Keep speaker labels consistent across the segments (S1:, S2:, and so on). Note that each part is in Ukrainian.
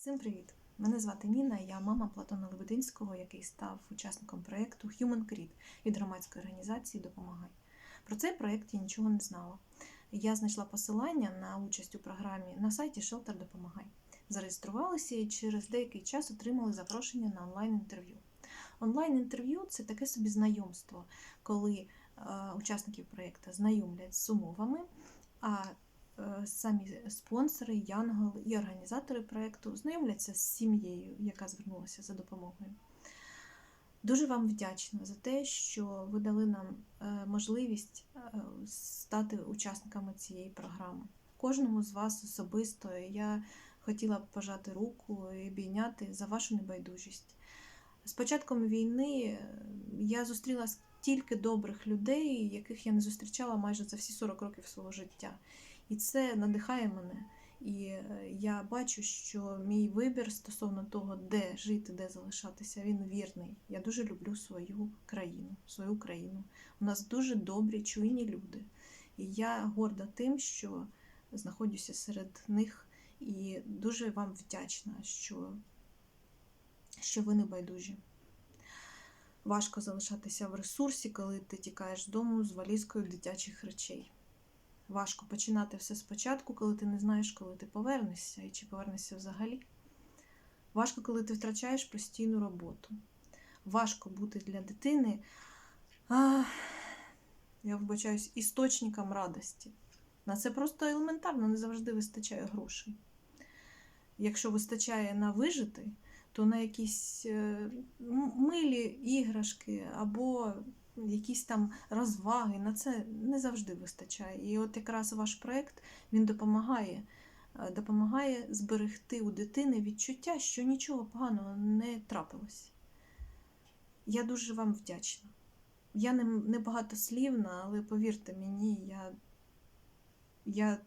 S1: Всім привіт! Мене звати Ніна, я мама Платона Лебединського, який став учасником проєкту Human Creed від громадської організації Допомагай. Про цей проєкт я нічого не знала. Я знайшла посилання на участь у програмі на сайті Shelter Допомагай. Зареєструвалася і через деякий час отримали запрошення на онлайн-інтерв'ю. Онлайн-інтерв'ю це таке собі знайомство, коли е, учасників проєкту знайомлять з умовами, а самі спонсори, янголи і організатори проєкту знайомляться з сім'єю, яка звернулася за допомогою. Дуже вам вдячна за те, що ви дали нам е, можливість е, стати учасниками цієї програми. Кожному з вас особисто я хотіла б пожати руку і обійняти за вашу небайдужість. З початком війни е, я зустріла стільки добрих людей, яких я не зустрічала майже за всі 40 років свого життя. І це надихає мене. І е, я бачу, що мій вибір стосовно того, де жити, де залишатися, він вірний. Я дуже люблю свою країну, свою країну. У нас дуже добрі, чуйні люди. І я горда тим, що знаходжуся серед них, і дуже вам вдячна, що, що ви не байдужі. Важко залишатися в ресурсі, коли ти тікаєш з дому з валізкою дитячих речей. Важко починати все спочатку, коли ти не знаєш, коли ти повернешся і чи повернешся взагалі. Важко, коли ти втрачаєш постійну роботу. Важко бути для дитини, а, я вибачаюсь, істочником радості. На це просто елементарно не завжди вистачає грошей. Якщо вистачає на вижити, то на якісь е, милі іграшки або якісь там розваги, на це не завжди вистачає. І от якраз ваш проєкт він допомагає, е, допомагає зберегти у дитини відчуття, що нічого поганого не трапилось. Я дуже вам вдячна. Я не, не багатослівна, але повірте мені, я, я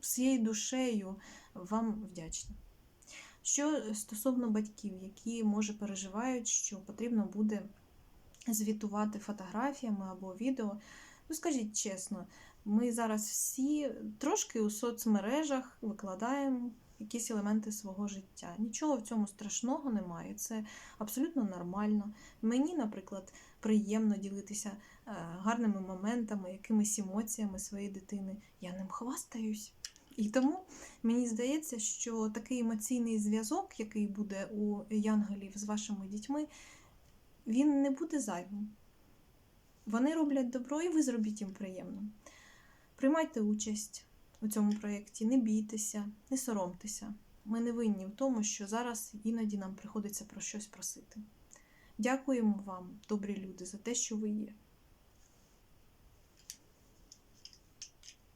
S1: всією душею вам вдячна. Що стосовно батьків, які може переживають, що потрібно буде звітувати фотографіями або відео. Ну, скажіть чесно, ми зараз всі трошки у соцмережах викладаємо якісь елементи свого життя. Нічого в цьому страшного немає, це абсолютно нормально. Мені, наприклад, приємно ділитися е, гарними моментами, якимись емоціями своєї дитини. Я ним хвастаюсь. І тому мені здається, що такий емоційний зв'язок, який буде у янголів з вашими дітьми, він не буде зайвим. Вони роблять добро, і ви зробіть їм приємно. Приймайте участь у цьому проєкті, не бійтеся, не соромтеся. Ми не винні в тому, що зараз іноді нам приходиться про щось просити. Дякуємо вам, добрі люди, за те, що ви є.